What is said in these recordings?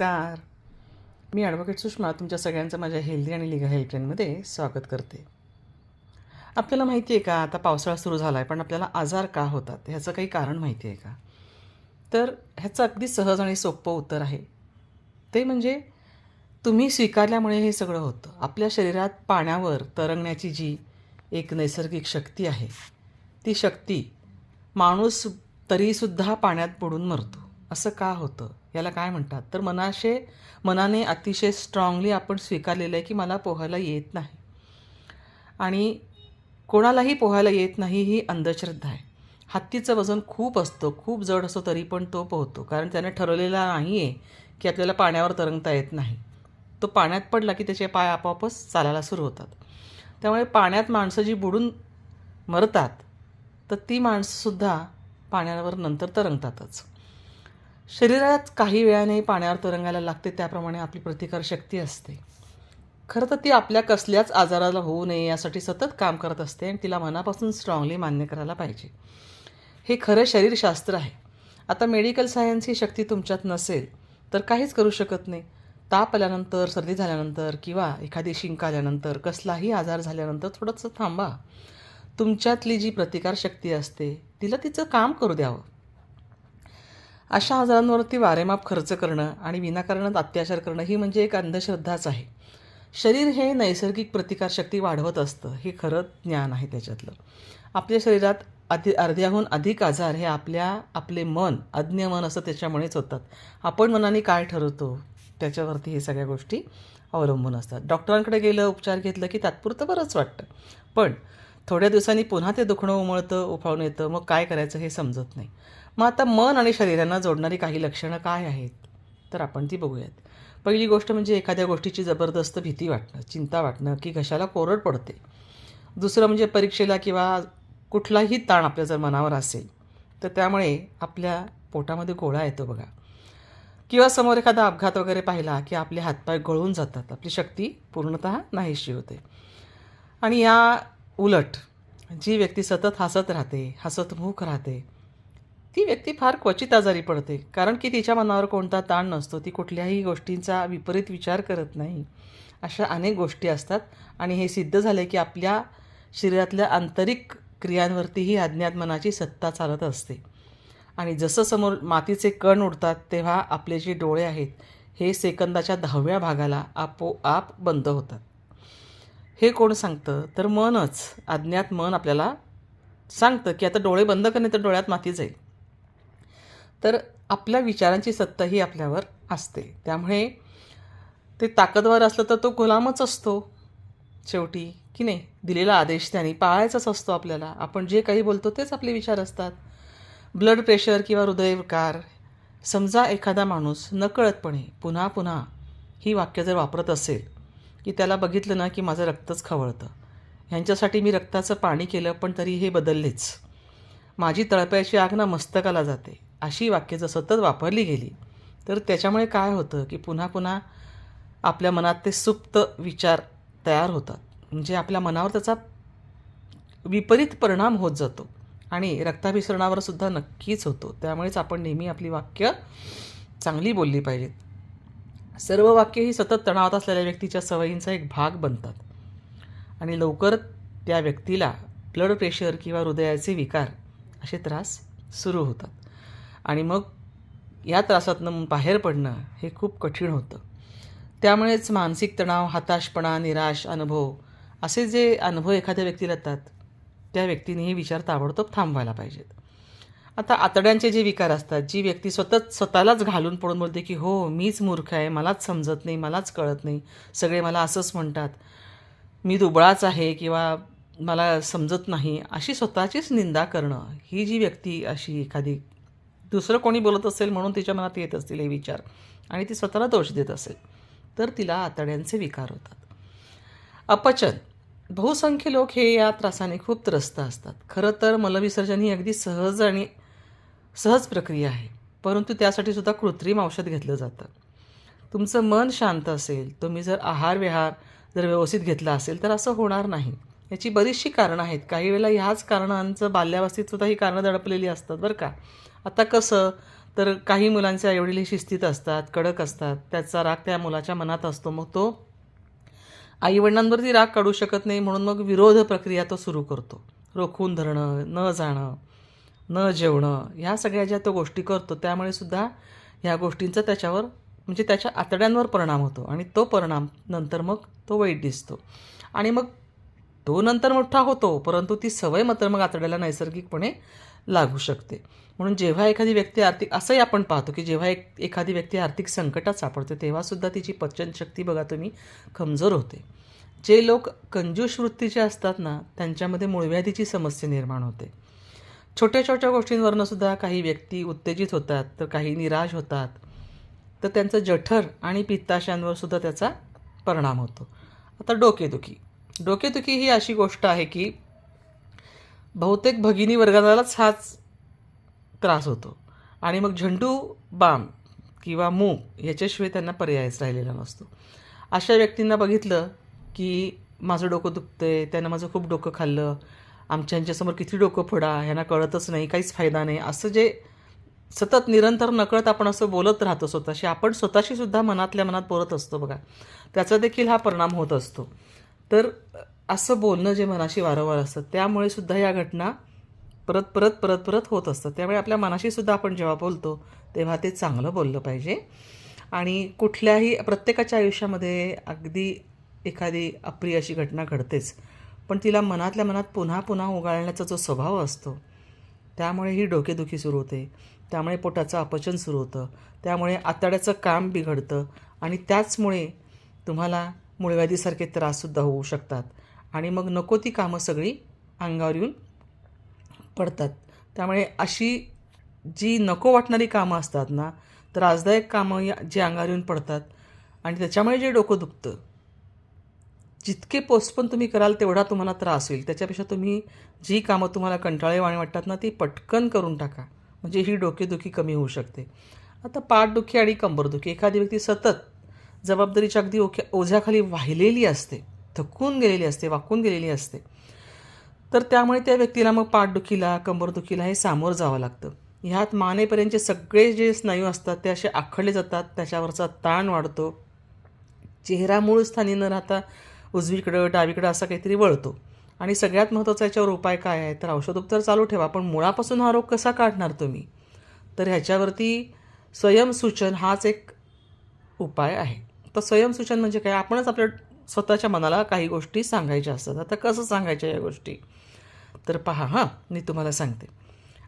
नमस्कार. मी ॲडव्होकेट सुषमा तुमच्या सगळ्यांचं माझ्या हेल्दी आणि लिगा हेल्पलाईनमध्ये स्वागत करते. आपल्याला माहिती आहे का आता पावसाळा सुरू झाला आहे पण आपल्याला आजार का होतात? ह्याचं काही कारण माहिती आहे का? तर ह्याचं अगदी सहज आणि सोपं उत्तर आहे. ते म्हणजे तुम्ही स्वीकारल्यामुळे हे सगळं होतं. आपल्या शरीरात पाण्यावर तरंगण्याची जी एक नैसर्गिक शक्ती आहे ती शक्ती माणूस तरीसुद्धा पाण्यात बुडून मरतो. असं का होतं? याला काय म्हणतात? तर मनाशे मनाने अतिशय स्ट्रॉंगली आपण स्वीकारलेलं आहे की मला पोहायला येत नाही. आणि कोणालाही पोहायला येत नाही ही अंधश्रद्धा आहे. हत्तीचं वजन खूप असतं खूप जड असतो तरी पण तो पोहतो. कारण त्याने ठरवलेला नाही आहे की आपल्याला पाण्यावर तरंगता येत नाही. तो पाण्यात पडला की त्याचे पाय आपोआपच चालायला सुरू होतात. त्यामुळे पाण्यात माणसं जी बुडून मरतात तर ती माणसंसुद्धा पाण्यावर नंतर तरंगतातच. शरीरात काही वेळाने पाण्यावर तरंगायला लागते त्याप्रमाणे आपली प्रतिकारशक्ती असते. खरं तर ती आपल्या कसल्याच आजाराला होऊ नये यासाठी सतत काम करत असते आणि तिला मनापासून स्ट्रॉंगली मान्य करायला पाहिजे. हे खरं शरीरशास्त्र आहे. आता मेडिकल सायन्स ही शक्ती तुमच्यात नसेल तर काहीच करू शकत नाही. ताप आल्यानंतर सर्दी झाल्यानंतर किंवा एखादी शिंक आल्यानंतर कसलाही आजार झाल्यानंतर थोडंसं थांबा. तुमच्यातली जी प्रतिकारशक्ती असते तिला तिचं काम करू द्यावं. अशा आजारांवरती वारेमाप खर्च करणं आणि विनाकारणात अत्याचार करणं ही म्हणजे एक अंधश्रद्धाच आहे. शरीर हे नैसर्गिक प्रतिकारशक्ती वाढवत असतं हे खरं ज्ञान आहे त्याच्यातलं. आपल्या शरीरात अति अर्ध्याहून अधिक आजार हे आपल्या आपले मन अज्ञ मन असं त्याच्यामुळेच होतात. आपण मनाने काय ठरवतो त्याच्यावरती हे सगळ्या गोष्टी अवलंबून असतात. डॉक्टरांकडे गेलं उपचार घेतलं की तात्पुरतं बरंच वाटतं. पण थोड्या दिवसांनी पुन्हा ते दुखणं उमळतं उफाळून येतं मग काय करायचं हे समजत नाही. मग आता मन आणि शरीरांना जोडणारी काही लक्षणं काय आहेत? तर आपण ती बघूयात. पहिली गोष्ट म्हणजे एखाद्या गोष्टीची जबरदस्त भीती वाटणं चिंता वाटणं की घशाला कोरड पडते. दुसरं म्हणजे परीक्षेला किंवा कुठलाही ताण आपल्या जर मनावर असेल तर त्यामुळे आपल्या पोटामध्ये गोळा येतो बघा. किंवा समोर एखादा अपघात वगैरे पाहिला की आपले हातपाय गळून जातात आपली शक्ती पूर्णतः नाहीशी होते. आणि या उलट जी व्यक्ती सतत हसत राहते हसतमुख राहते ती व्यक्ती फार क्वचित आजारी पडते कारण की तिच्या मनावर कोणता ताण नसतो ती कुठल्याही गोष्टींचा विपरीत विचार करत नाही. अशा अनेक गोष्टी असतात आणि हे सिद्ध झाले की आपल्या शरीरातल्या आंतरिक क्रियांवरतीही अज्ञात मनाची सत्ता चालत असते. आणि जसं समोर मातीचे कण उडतात तेव्हा आपले जे डोळे आहेत हे सेकंदाच्या दहाव्या भागाला आपोआप बंद होतात. हे कोण सांगतं? तर मनच. अज्ञात मन आपल्याला सांगतं की आता डोळे बंद करणे तर डोळ्यात माती जाईल. तर आपल्या विचारांची सत्ता ही आपल्यावर असते. त्यामुळे ते ताकदवर असलं तर तो गुलामच असतो. शेवटी की नाही दिलेला आदेश त्यांनी पाळायचाच असतो आपल्याला. आपण जे काही बोलतो तेच आपले विचार असतात. ब्लड प्रेशर किंवा हृदयविकार. समजा एखादा माणूस नकळतपणे पुन्हा पुन्हा ही वाक्य जर वापरत असेल की त्याला बघितलं ना की माझं रक्तच खवळतं. ह्यांच्यासाठी मी रक्ताचं पाणी केलं पण तरी हे बदललेच. माझी तळपायची आग ना मस्तकाला जाते. अशी वाक्य जर सतत वापरली गेली तर त्याच्यामुळे काय होतं की पुन्हा पुन्हा आपल्या मनात ते सुप्त विचार तयार होतात. म्हणजे आपल्या मनावर त्याचा विपरीत परिणाम होत जातो आणि रक्ताभिसरणावर सुद्धा नक्कीच होतो. त्यामुळेच आपण नेहमी आपली वाक्य चांगली बोलली पाहिजेत. सर्व वाक्य ही सतत तणावात असलेल्या व्यक्तीच्या सवयींचा एक भाग बनतात. आणि लवकर त्या व्यक्तीला ब्लड प्रेशर किंवा हृदयाचे विकार असे त्रास सुरू होतात. आणि मग या त्रासातनं बाहेर पडणं हे खूप कठीण होतं. त्यामुळेच मानसिक तणाव हताशपणा निराश अनुभव असे जे अनुभव एखाद्या व्यक्तीला येतात त्या व्यक्तीने हे विचार ताबडतोब थांबवायला पाहिजेत. आता आतड्यांचे जे विकार असतात जी व्यक्ती स्वतःच स्वतःलाच घालून पडून बोलते की हो मीच मूर्ख आहे मलाच समजत नाही मलाच कळत नाही सगळे मला असंच म्हणतात. मी दुबळाच आहे किंवा मला समजत नाही अशी स्वतःचीच निंदा करणं ही जी व्यक्ती अशी एखादी दुसरं कोणी बोलत असेल म्हणून तिच्या मनात येत असतील हे विचार. आणि ती स्वतःला दोष देत असेल. तर तिला आतड्यांचे विकार होतात. अपचन. बहुसंख्य लोक हे या त्रासाने खूप त्रस्त असतात. खरं तर मलविसर्जन ही अगदी सहज आणि सहज प्रक्रिया आहे. परंतु त्यासाठी सुद्धा कृत्रिम औषध घेतलं जातं. तुमचं मन शांत असेल तुम्ही जर आहार विहार जर व्यवस्थित घेतला असेल तर असं होणार नाही. याची बरीचशी कारणं आहेत. काही वेळेला ह्याच कारणांचं बाल्यावस्थेत सुद्धा ही कारणं दडपलेली असतात बरं का. आता कसं? तर काही मुलांचे आईवडील हे शिस्तीत असतात कडक असतात. त्याचा राग त्या मुलाच्या मनात असतो. मग तो आईवडिलांवरती राग काढू शकत नाही म्हणून मग विरोध प्रक्रिया तो सुरू करतो. रोखून धरणं न जाणं न जेवणं ह्या सगळ्या ज्या तो गोष्टी करतो त्यामुळे सुद्धा ह्या गोष्टींचा त्याच्यावर म्हणजे त्याच्या आतड्यांवर परिणाम होतो. आणि तो परिणाम नंतर मग तो वाईट दिसतो. आणि मग तो नंतर मोठा होतो परंतु ती सवय मात्र मग आतड्याला नैसर्गिकपणे लागू शकते. म्हणून जेव्हा एखादी व्यक्ती आर्थिक असंही आपण पाहतो की जेव्हा एक एखादी व्यक्ती आर्थिक संकटात सापडते तेव्हासुद्धा तिची पचनशक्ती बघा तुम्ही कमजोर होते. जे लोक कंजूष वृत्तीचे असतात ना त्यांच्यामध्ये मूळव्याधीची समस्या निर्माण होते. छोट्या छोट्या गोष्टींवरनं सुद्धा काही व्यक्ती उत्तेजित होतात तर काही निराश होतात. तर त्यांचं जठर आणि पित्ताशयांवर सुद्धा त्याचा परिणाम होतो. आता डोकेदुखी. डोकेदुखी ही अशी गोष्ट आहे की बहुतेक भगिनी वर्गालाच हाच त्रास होतो. आणि मग झेंडू बाम किंवा मूग याच्याशिवाय त्यांना पर्यायच राहिलेला नसतो. अशा व्यक्तींना बघितलं की माझं डोकं दुखतंय त्यानं माझं खूप डोकं खाल्लं आमच्यांच्यासमोर किती डोकं फोडा ह्यांना कळतच नाही काहीच फायदा नाही असं जे सतत निरंतर नकळत आपण असं बोलत राहतो स्वतःशी आपण स्वतःशी सुद्धा मनातल्या मनात बोलत असतो बघा. त्याचा देखील हा परिणाम होत असतो. तर असं बोलणं जे मनाशी वारंवार असतं त्यामुळे सुद्धा या घटना परत परत परत परत होत असतात. त्यामुळे आपल्या मनाशी सुद्धा आपण जेव्हा बोलतो तेव्हा ते चांगलं बोललं पाहिजे. आणि कुठल्याही प्रत्येकाच्या आयुष्यामध्ये अगदी एखादी अप्रिय अशी घटना घडतेच. पण तिला मनातल्या मनात पुन्हा पुन्हा उगाळण्याचा जो स्वभाव असतो त्यामुळे ही डोकेदुखी सुरू होते. त्यामुळे पोटाचं अपचन सुरू होतं. त्यामुळे आतड्याचं काम बिघडतं. आणि त्याचमुळे तुम्हाला मुळव्याधीसारखे त्राससुद्धा होऊ शकतात. आणि मग नको ती कामं सगळी अंगावर येऊन पडतात. त्यामुळे अशी जी नको वाटणारी कामं असतात ना त्रासदायक कामं या जी अंगावर येऊन पडतात आणि त्याच्यामुळे जे डोकं दुखतं जितके पोस्टपण तुम्ही कराल तेवढा तुम्हाला त्रास होईल. त्याच्यापेक्षा तुम्ही जी कामं तुम्हाला कंटाळेवाणी वाटतात ना ती पटकन करून टाका. म्हणजे ही डोकेदुखी कमी होऊ शकते. आता पाठदुखी आणि कंबरदुखी एखादी व्यक्ती सतत जबाबदारीच्या अगदी ओक्या ओझ्याखाली वाहिलेली असते. थकून गेलेली असते वाकून गेलेली असते. तर त्यामुळे त्या व्यक्तीला मग पाठदुखीला कंबरदुखीला हे सामोरं जावं लागतं. ह्यात मानेपर्यंतचे सगळे जे स्नायू असतात ते असे आखडले जातात त्याच्यावरचा ताण वाढतो. चेहरा मूळ स्थानी न राहता उजवीकडं डावीकडं असा काहीतरी वळतो. आणि सगळ्यात महत्त्वाचा याच्यावर उपाय काय आहे? तर औषधोपचार चालू ठेवा पण मुळापासून हा रोग कसा काढणार तुम्ही? तर ह्याच्यावरती स्वयंसूचन हाच एक उपाय आहे. तर स्वयंसूचन म्हणजे काय? आपणच आपल्या स्वतःच्या मनाला काही गोष्टी सांगायच्या असतात. आता कसं सांगायच्या या गोष्टी? तर पहा हां मी तुम्हाला सांगते.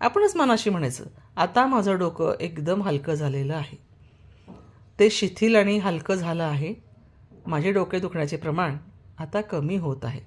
आपणच मनाशी म्हणायचं आता माझं डोकं एकदम हलकं झालेलं आहे. ते शिथिल आणि हलकं झालं आहे. माझे डोके दुखण्याचे प्रमाण आता कमी होत आहे.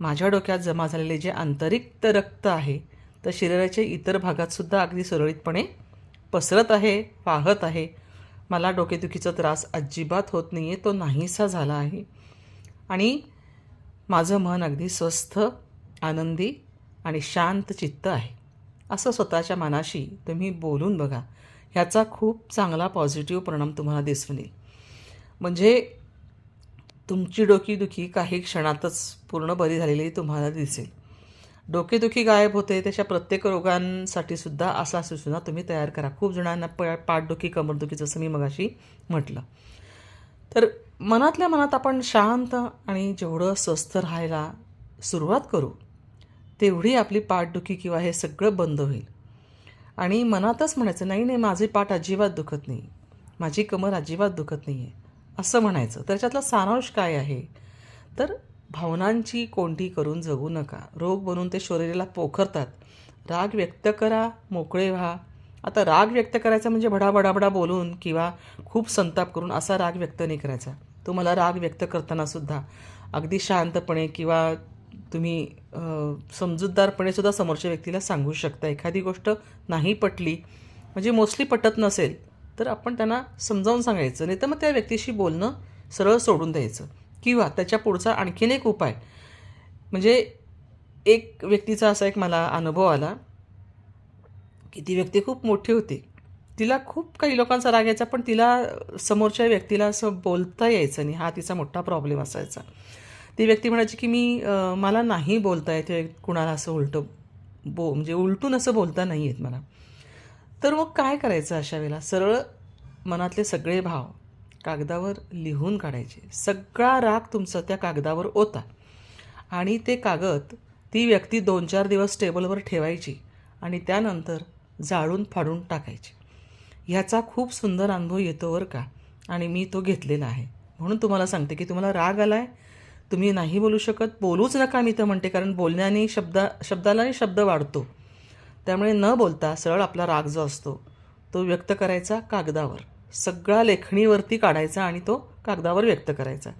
माझ्या डोक्यात जमा झालेले जे आंतरिक रक्त आहे तर शरीराच्या इतर भागातसुद्धा अगदी सुरळीतपणे पसरत आहे वाहत आहे मला डोकेदुखीचा त्रास अजिबात होत नाही आहे तो नाहीसा झाला आहे. आणि माझं मन अगदी स्वस्थ आनंदी आणि शांत चित्त आहे. असं स्वतःच्या मनाशी तुम्ही बोलून बघा. ह्याचा खूप चांगला पॉझिटिव्ह परिणाम तुम्हाला दिसून येईल. म्हणजे तुमची डोकीदुखी काही क्षणातच पूर्ण बरी झालेली तुम्हाला दिसेल. डोकेदुखी गायब होते त्याच्या प्रत्येक रोगांसाठी सुद्धा असा सूचना तुम्ही तयार करा. खूप जणांना प पाठदुखी कमरदुखी जसं मी मगाशी म्हटलं. तर मनातल्या मनात आपण शांत आणि जेवढं स्वस्थ राहायला सुरुवात करू तेवढी आपली पाठदुखी किंवा हे सगळं बंद होईल. आणि मनातच म्हणायचं नाही नाही माझे पाठ अजिबात दुखत नाही. माझी कमर अजिबात दुखत नाही आहे असं म्हणायचं. त्याच्यातला सारांश काय आहे? तर भावनांची कोंडी करून जगू नका. रोग बनून ते शरीराला पोखरतात. राग व्यक्त करा मोकळे व्हा. आता राग व्यक्त करायचा म्हणजे भडाभडाभडा बोलून किंवा खूप संताप करून असा राग व्यक्त नाही करायचा. तुम्हाला राग व्यक्त करताना सुद्धा अगदी शांतपणे किंवा तुम्ही समजूतदारपणे सुद्धा समोरच्या व्यक्तीला सांगू शकता. एखादी गोष्ट नाही पटली म्हणजे मोस्टली पटत नसेल तर आपण त्यांना समजावून सांगायचं. नाही तर मग त्या व्यक्तीशी बोलणं सरळ सोडून द्यायचं. किंवा त्याच्या पुढचा आणखीन एक उपाय. म्हणजे एक व्यक्तीचा असा एक मला अनुभव आला की ती व्यक्ती खूप मोठी होती. तिला खूप काही लोकांचा राग यायचा पण तिला समोरच्या व्यक्तीला असं बोलता यायचं नाही. हा तिचा मोठा प्रॉब्लेम असायचा. ती व्यक्ती म्हणायची की मी मला नाही बोलता येते कुणाला असं उलटं बो म्हणजे उलटून असं बोलता नाही येत मला. तर मग काय करायचं अशा वेळेला? सरळ मनातले सगळे भाव कागदावर लिहून काढायचे. सगळा राग तुमचा त्या कागदावर होता. आणि ते कागद ती व्यक्ती दोन चार दिवस टेबलवर ठेवायची आणि त्यानंतर जाळून फाडून टाकायची. ह्याचा खूप सुंदर अनुभव येतो बरं का. आणि मी तो घेतलेला आहे. म्हणून तुम्हाला सांगते की तुम्हाला राग आला आहे तुम्ही नाही बोलू शकत. बोलूच नका मी तर म्हणते कारण बोलण्याने शब्दा शब्दालाही शब्द वाढतो. त्यामुळे न बोलता सरळ आपला राग जो असतो तो व्यक्त करायचा कागदावर. सगळा लेखणीवरती काढायचा आणि तो कागदावर व्यक्त करायचा.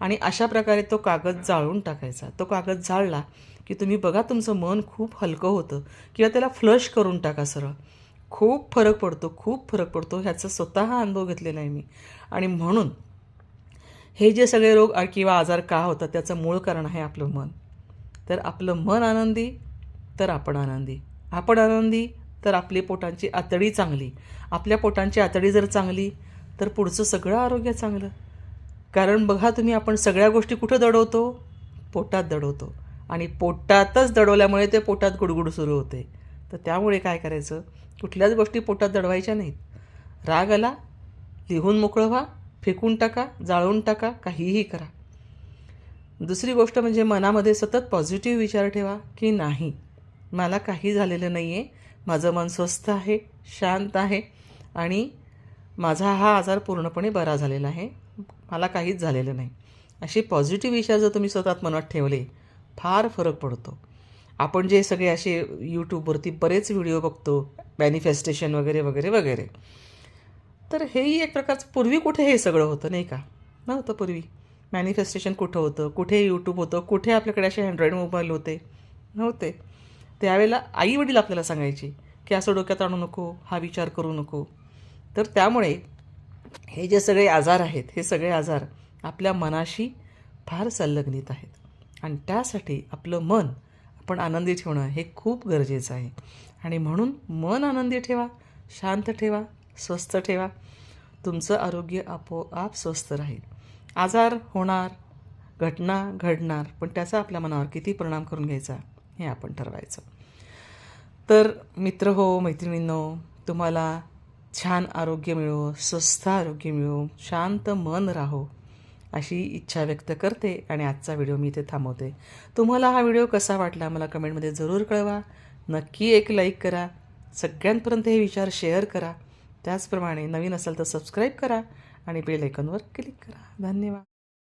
आणि अशा प्रकारे तो कागद जाळून टाकायचा. तो कागद जाळला की तुम्ही बघा तुमचं मन खूप हलकं होतं किंवा त्याला फ्लश करून टाका सरळ. खूप फरक पडतो खूप फरक पडतो. ह्याचा स्वतः अनुभव घेतलेला आहे मी. आणि म्हणून हे जे सगळे रोग किंवा आजार का होतात त्याचं मूळ कारण आहे आपलं मन. तर आपलं मन आनंदी तर आपण आनंदी. आपण आनंदी तर आपली पोटांची आतडी चांगली. आपल्या पोटांची आतडी जर चांगली तर पुढचं सगळं आरोग्य चांगलं. कारण बघा तुम्ही आपण सगळ्या गोष्टी कुठं दडवतो? पोटात दडवतो. आणि पोटातच दडवल्यामुळे ते पोटात गुडगुड सुरू होते. तर त्यामुळे काय करायचं? कुठल्याच गोष्टी पोटात दडवायच्या नाहीत. राग आला लिहून मोकळं व्हा फेकून टाका जाळून टाका काहीही करा. दुसरी गोष्ट म्हणजे मनामध्ये सतत पॉझिटिव्ह विचार ठेवा की नाही मला काही झालेलं नाही आहे माझं मन स्वस्थ आहे शांत आहे आणि माझा हा आजार पूर्णपणे बरा झालेला आहे. मला काहीच झालेलं नाही. असे पॉझिटिव्ह विचार जर तुम्ही स्वतःत मनात ठेवले फार फरक पडतो. आपण जे सगळे असे यूट्यूबवरती बरेच व्हिडिओ बघतो मॅनिफेस्टेशन वगैरे वगैरे वगैरे. तर हेही एक प्रकारचं पूर्वी कुठे हे सगळं होतं नाही का? नव्हतं पूर्वी. मॅनिफेस्टेशन कुठं होतं? कुठे यूट्यूब होतं? कुठे आपल्याकडे असे अँड्रॉईड मोबाईल होते? नव्हते. त्यावेळेला आई वडील आपल्याला सांगायचे की असं डोक्यात आणू नको हा विचार करू नको. तर त्यामुळे हे जे सगळे आजार आहेत हे सगळे आजार आपल्या मनाशी फार संलग्नित आहेत. आणि त्यासाठी आपलं मन आपण आनंदी ठेवणं हे खूप गरजेचं आहे. आणि म्हणून मन आनंदी ठेवा शांत ठेवा स्वस्थ ठेवा. तुमचं आरोग्य आपोआप स्वस्थ राहील. आजार होणार घटना घडणार पण त्याचा आपल्या मनावर किती परिणाम करून घ्यायचा? हे आपण ठरवायचं. तर मित्र हो मैत्रिणींनो तुम्हाला छान आरोग्य मिळो स्वस्थ आरोग्य मिळो शांत मन राहो अशी इच्छा व्यक्त करते आणि आजचा व्हिडिओ मी इथे थांबवते. तुम्हाला हा व्हिडिओ कसा वाटला मला कमेंटमध्ये जरूर कळवा. नक्की एक लाईक करा. सगळ्यांपर्यंत हे विचार शेअर करा. त्याचप्रमाणे नवीन असेल तर सबस्क्राईब करा आणि बेल आयकॉनवर क्लिक करा. धन्यवाद.